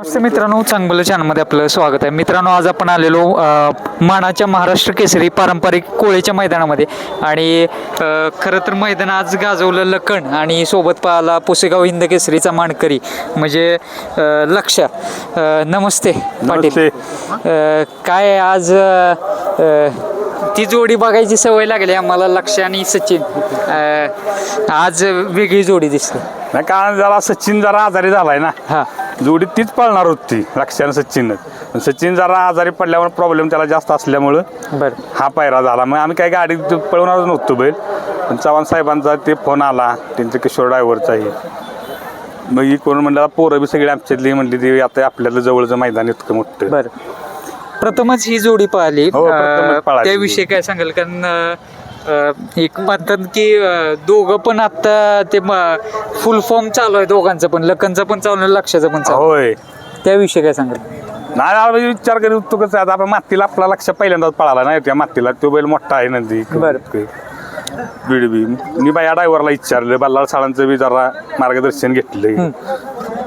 नमस्ते मित्रांनो चांगलं चॅनलमध्ये आपलं स्वागत आहे. मित्रांनो आज आपण आलेलो मानाच्या महाराष्ट्र केसरी पारंपरिक कोळीच्या मैदानामध्ये. आणि खरं तर मैदान आज गाजवलं लखन आणि सोबत पाहला पुसेगाव हिंद केसरीचा मानकरी म्हणजे लक्ष. नमस्ते पाटील. काय आज ती जोडी बघायची सवय लागली आम्हाला लक्ष आणि सचिन. आज वेगळी जोडी दिसते नाही कारण जरा सचिन जरा आजारी झालाय ना. हां. जोडी तीच पळणार होती लक्ष्यानं सचिन सचिन जरा आजारी पडल्यावर प्रॉब्लेम त्याला जास्त असल्यामुळं बरं. हा पायरा झाला. मग आम्ही काही गाडी पळवणारच नव्हतो बैल. पण चव्हाण साहेबांचा ते फोन आला त्यांच्या किशोर ड्रायव्हरचाही मग ही कोण म्हणलं पोरं बी सगळी आमच्यातली म्हणली ती आता आपल्याला जवळचं मैदान इतकं मोठं. बर. प्रथमच ही जोडी पाहिली. हो, प्रथमच पळाली. त्याविषयी काय सांगाल? कारण अं, एक म्हणतात की दोघं पण आता ते फुल फॉर्म चालू आहे दोघांचं पण. लखनचं पण चालू आहे लक्षाचं पण चालू आहे. होय. त्याविषयी काय सांगाल? नाही आपण विचार करीत होतो कसं आता आपण मातीला आपला लक्ष पहिल्यांदाच पळाला नाही त्या मातीला तो बैल मोठा आहे नंदी. बरं. बिडबी मी बाया ड्रायव्हरला विचारलं बल्लाळ साळांचं बी जरा मार्गदर्शन घेतलं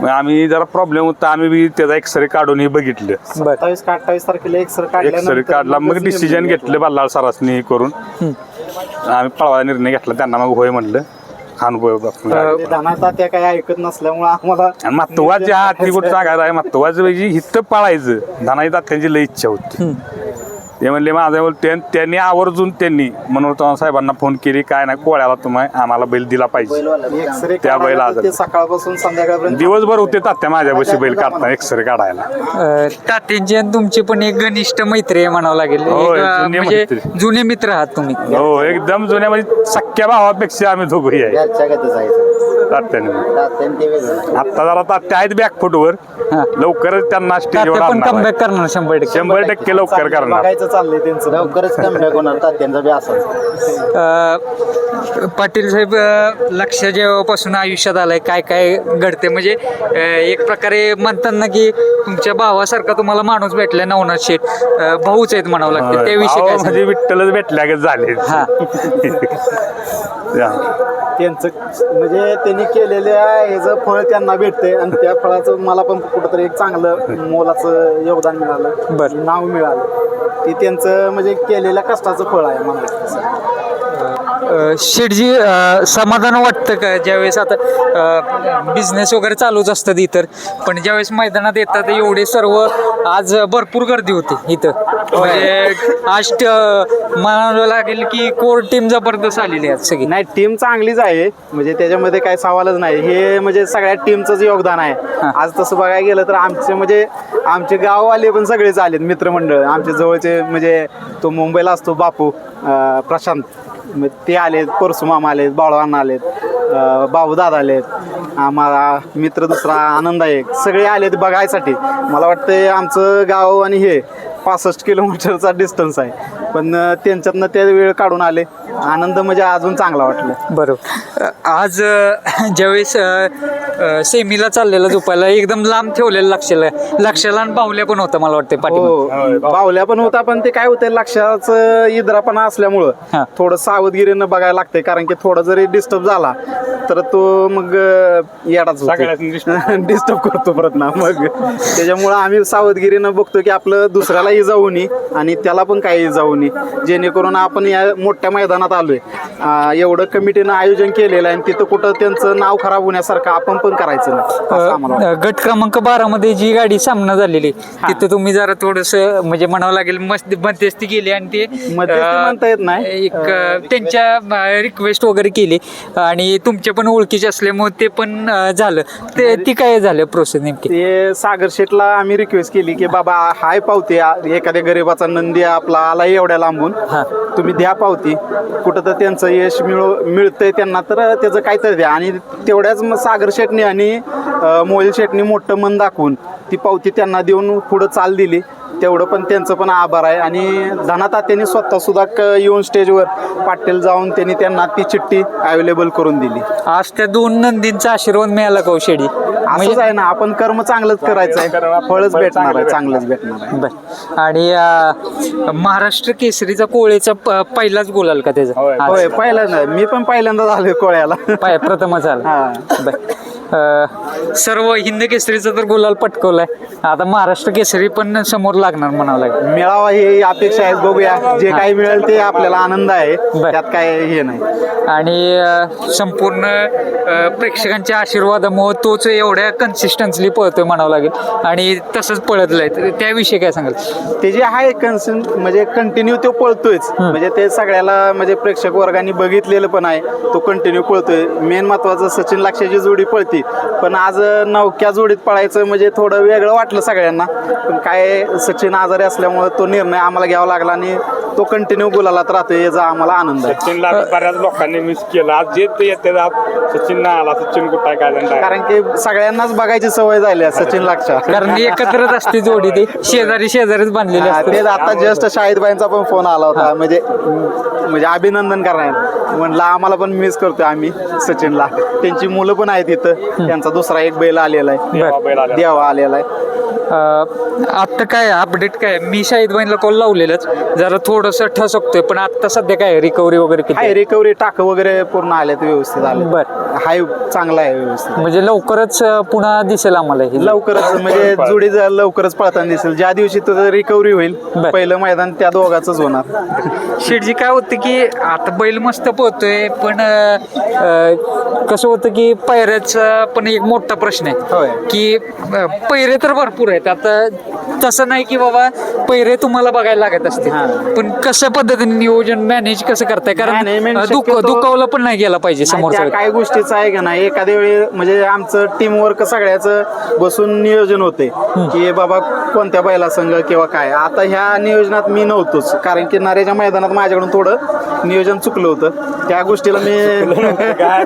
मग आम्ही जरा प्रॉब्लेम होता आम्ही बी त्याचा एक्सरे काढून हे बघितलं. बर. सत्तावीस का अठ्ठावीस तारखेला एक्सर एक्सरे काढला मग डिसिजन घेतलं बल्लाळ सरासनी हे करून. आम्ही पळवायचा निर्णय घेतला त्यांना मग होय म्हणलं. अनुभव आपला. धनाता त्या काही ऐकत नसल्यामुळे आम्हाला आणि महत्वाची हा ती गोष्ट सांगायला आहे महत्वाचं म्हणजे हिथं पाळायचं धनाई त्यांची लई इच्छा होती. ते म्हणले माझ्या बोल त्यां- त्यांनी आवर्जून त्यांनी मनोहर साहेबांना फोन केली. काय नाही कोळ्याला तुम्ही आम्हाला बैल दिला पाहिजे. त्या बैला ते सकाळपासून संध्याकाळपर्यंत दिवसभर होते तात्या माझ्यापाशी बैल काढता एक्सरे काढायला. तात्यांची आणि तुमची पण एक घनिष्ठ मैत्री आहे म्हणावं लागेल. एक, अं, जुनी म्हणजे मैत्री. जुने मित्र आहात तुम्ही. हो एकदम जुन्या म्हणजे सख्या भावापेक्षा आम्ही दोघंही आहे. तात्याने आता जरा तात्या आहेत बॅकफुटवर हा. लवकरच त्यांना स्टेजवर तात्या पण आणणार आहे. कमबॅक करणार शंभर टक्के. शंभर टक्के लवकर करणार. बघायचं चाललंय त्यांचं. लवकरच कमी होणार. तात्यांचा बी अ, पाटील साहेब अ, लक्ष जेव्हापासून आयुष्यात आलंय काय काय घडते म्हणजे अ, एक प्रकारे म्हणतात ना की तुमच्या भावासारखा तुम्हाला माणूस भेटलाय नवनाथ शेठ. अ, भाऊच आहेत म्हणावं लागतं. त्याविषयी अहो, काय म्हणजे विठ्ठलच भेटल्यागत झाले. हा. हा. त्यांचं म्हणजे त्यांनी केलेल्या ह्याचं फळ त्यांना भेटते आणि त्या फळाचं मला पण कुठंतरी एक चांगलं मोलाचं योगदान मिळालं. बरं. नाव मिळालं. ते त्यांचं म्हणजे केलेल्या कष्टाचं फळ आहे मला. अ, समाधान वाटतं का? ज्यावेळेस आता बिझनेस वगैरे चालूच असतात इतर पण ज्यावेळेस मैदानात येतात एवढे सर्व आज भरपूर गर्दी होती इथं. म्हणजे आज म्हणावं लागेल की कोर टीम जबरदस्त आलेली आहे सगळी. नाही टीम चांगलीच आहे. म्हणजे त्याच्यामध्ये काही सवालच नाही. हे म्हणजे सगळ्या टीमचंच योगदान आहे. आज तसं बघायला गेलं तर आमचे म्हणजे आमचे गाववाले पण सगळेच आलेत मित्रमंडळ. आमच्या जवळचे म्हणजे तो मुंबईला असतो बापू प्रशांत. मग ते आलेत परशुमामा आलेत बाळवांना आलेत अं, बाबूदादा आलेत आम्हाला मित्र दुसरा आनंद आहे. सगळे आलेत बघायसाठी. मला वाटतं आमचं गाव आणि हे पासष्ट किलोमीटरचा डिस्टन्स आहे. पण त्यांच्यातनं ते वेळ काढून आले. आनंद म्हणजे अजून चांगला वाटला. बरोबर. आज ज्यावेळेस सेमीला चाललेला झोपायला एकदम लांब ठेवलेलं लक्षाला लक्षाला आणि बाहुल्या पण होतं मला वाटतं पाठी हो बावल्या पण होता पण ते काय होतं लक्षाचं इद्रापणा. असल्यामुळं थोडं सावधगिरीनं बघायला लागतंय कारण की थोडा जरी डिस्टर्ब झाला तर तो मग येडाच डिस्टर्ब करतो. परत ना मग. त्याच्यामुळं आम्ही सावधगिरीनं बघतो की आपलं दुसऱ्यालाही जाऊ नये आणि त्याला पण काही जाऊ नये जेणेकरून आपण या मोठ्या मैदानात आलोय. अं, एवढं कमिटीनं आयोजन केलेलं आहे आणि तिथं कुठं त्यांचं नाव खराब होण्यासारखं आपण पण करायचं नाही गट क्रमांक बारा मध्ये जी गाडी सामना झालेली तिथं तुम्ही जरा थोडस म्हणजे म्हणावं लागेल मस्त मध्यस्थी केली आणि ते म्हणता येत नाही. एक त्यांच्या रिक्वेस्ट वगैरे केली. आणि तुमचे पण ओळखीचे असल्यामुळे ते पण झालं. ते ती काय झालं प्रोसेस नेमकी? ते सागर शेटला आम्ही रिक्वेस्ट केली की बाबा हाय पावती एखाद्या गरीबाचा नंदी आपला आला एवढ्या लांबून हा. तुम्ही द्या पावती. कुठं तर त्यांचं यश मिळो मिळतंय त्यांना तर त्याचं काहीतरी द्या. आणि तेवढ्याच मग सागर शेटने आणि अं, मोहिल शेटने मोठं मन दाखवून ती पावती त्यांना देऊन पुढं चाल दिली. तेवढं पण त्यांचं पण आभार आहे. आणि धनातात्यांनी स्वतः सुद्धा क- येऊन स्टेजवर पाटील जाऊन त्यांनी त्यांना ती चिठ्ठी अवेलेबल करून दिली. आज त्या दोन नंदींचा आशीर्वाद मिळाला का हो असंच आहे ना आपण कर्म चांगलंच करायचं आहे फळच भेटणार आहे चांगलंच भेटणार आहे. बर. आणि महाराष्ट्र केसरीचा कोळेचा पहिलाच बोलाल का त्याचा? होय. पहिल्यांदा मी पण पहिल्यांदा झालोय कोळ्याला. पाय प्रथमच आला. सर्व हिंद केसरीचा तर गुलाल पटकवलाय. आता महाराष्ट्र केसरी पण समोर लागणार म्हणावं लागेल. मिळावा ही अपेक्षा आहे बघूया. जे काही मिळेल ते आपल्याला आनंद आहे. त्यात काय हे नाही. आणि अं, संपूर्ण अं, प्रेक्षकांच्या आशीर्वादामुळे तोच एवढ्या कन्सिस्टन्सली पळतोय म्हणावं लागेल. आणि तसंच पळतलाय. तर त्याविषयी काय सांगाल? ते जे आहे कन्सन म्हणजे कंटिन्यू तो पळतोयच. म्हणजे ते सगळ्याला म्हणजे प्रेक्षक वर्गाने बघितलेलं पण आहे. तो कंटिन्यू पळतोय. मेन महत्वाचं सचिन लाक्षाची जोडी पळती. पण आज नवक्या जोडीत पळायचं म्हणजे थोडं वेगळं वाटलं सगळ्यांना. पण काय सचिन आजारी असल्यामुळे तो निर्णय आम्हाला घ्यावा लागला आणि तो कंटिन्यू गुलालात राहतोय याचा आम्हाला आनंद आहे. सचिनला बऱ्याच लोकांनी मिस केलं. आज जे ते येते आज सचिन ना आला. सचिन कुठं काय नाही कारण की सगळ्यांनाच बघायची सवय झाली आहे सचिन लाक्षा कारण एकत्रच असते जोडी ती. शेजारी शेजारीच बांधलेली हा, असते. तेच आता जस्ट शाहिदबाईंचा पण फोन आला होता. म्हणजे म्हणजे अभिनंदन करणार. म्हणलं आम्हाला पण मिस करतोय आम्ही सचिनला. त्यांची मुलं पण आहेत इथं. त्यांचा दुसरा एक बैल आलेला आहे. देवा बैल आला. देवा आलेला आहे. आत्ता काय अपडेट काय मी शाहिद बाईंना कॉल लावलेलंच. जरा थोडंसं ठसकतोय पण आत्ता सध्या काय रिकव्हरी वगैरे किती हाय? रिकव्हरी टाक वगैरे पूर्ण आलेत व्यवस्थित आले बर. हाय चांगला आहे व्यवस्थित म्हणजे लवकरच अं, पुन्हा दिसेल आम्हाला हे. लवकरच म्हणजे जोडी जर लवकरच पळताना दिसेल. ज्या दिवशी तुझं रिकव्हरी होईल बर. पहिलं मैदान त्या दोघाच होणार. शेटजी काय होतं की आता बैल मस्त पोहतोय पण अं, अं, कसं होतं की पैऱ्याचा पण एक मोठा प्रश्न होय. आहे की अं, पैरे तर भरपूर आहेत. आता तसं नाही की बाबा पैरे तुम्हाला बघायला लागत असते हा. पण कशा पद्धतीने नियोजन मॅनेज कसं करताय? कारण दुखावलं पण नाही गेला पाहिजे व्यक्ती. काय गोष्टीचं आहे का नाही? एखाद्या वेळी म्हणजे आमचं टीम वर्क सगळ्याचं बसून नियोजन होते. की बाबा कोणत्या बैला संघ किंवा काय? आता ह्या नियोजनात मी नव्हतोच. कारण की नारेच्या मैदानात माझ्याकडून थोडं नियोजन चुकलं होतं. त्या गोष्टीला मी काय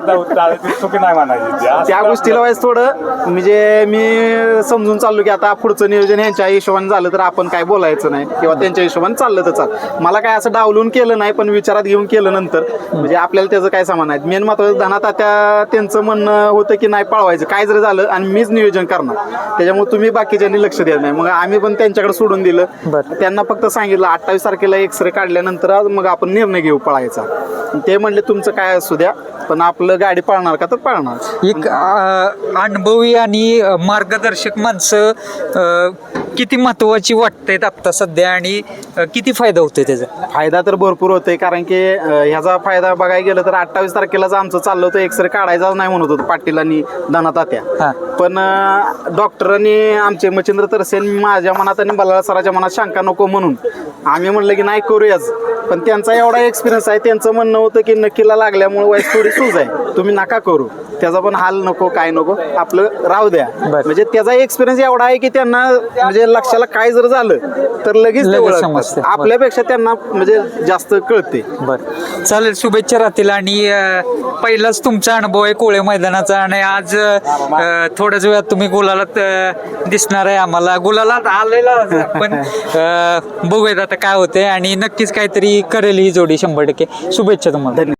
चुकी नाही म्हणायची. त्या गोष्टीला वाईज थोडं म्हणजे मी समजून चाललो की आता पुढचं नियोजन ह्यांच्या हिशोबाने झालं तर आपण काय बोलायचं नाही. किंवा त्यांच्या हिशोबाने चाललं तर चाल. मला काय असं डावलून केलं नाही पण विचारात घेऊन केलं नंतर. म्हणजे आपल्याला त्याचं काय समान आहे मेन महत्वाचं धनात त्या त्यांचं म्हणणं होतं की नाही पळवायचं. काय जरी झालं आणि मीच नियोजन करणार. त्याच्यामुळे तुम्ही बाकीच्यांनी लक्ष द्यायला नाही. मग आम्ही पण त्यांच्याकडे सोडून दिलं. त्यांना फक्त सांगितलं अठ्ठावीस तारखेला एक्सरे काढल्यानंतर आज मग आपण निर्णय घेऊ पळायचा. ते म्हणले तुमचं काय असू द्या पण आपलं गाडी पळणार का तर पळणार. एक अं, अनुभवी आणि मार्गदर्शक माणसं अं, किती महत्वाची वाटतायत आत्ता सध्या आणि अं, किती फायदा होतोय त्याचा? फायदा तर भरपूर होतोय कारण की अं, ह्याचा फायदा बघायला गेलं तर अठ्ठावीस तारखेलाच आमचं चाललं होतं एक्सरे काढायचाच नाही म्हणत होतं पाटील आणि धना हा. पण अं, डॉक्टरांनी आमचे मच्छिंद्र तरसेन माझ्या मनात आणि बलाला सराच्या मनात शंका नको म्हणून आम्ही म्हणलं की नाही करूयाच. पण त्यांचा एवढा एक्सपिरियन्स आहे त्यांचं म्हणणं होतं की नक्कीला लागल्यामुळे वाईस थोडी सूज आहे. तुम्ही नका करू. त्याचा पण हाल नको काय नको. आपलं राहू द्या. म्हणजे त्याचा एक्सपिरियन्स एवढा आहे की त्यांना म्हणजे लक्षाला काय जर झालं तर लगेच ते. आपल्यापेक्षा त्यांना म्हणजे जास्त कळते. बर. चालेल शुभेच्छा राहतील. आणि पहिलाच तुमचा अनुभव आहे कोळे मैदानाचा. आणि आज थोड्याच वेळात तुम्ही गुलालात दिसणार आहे आम्हाला. गुलालात आलेला पण बघूयात आता काय होते आणि नक्कीच काहीतरी करेल ही जोडी शंभर टक्के. शुभेच्छा तुम्हाला. धन्यवाद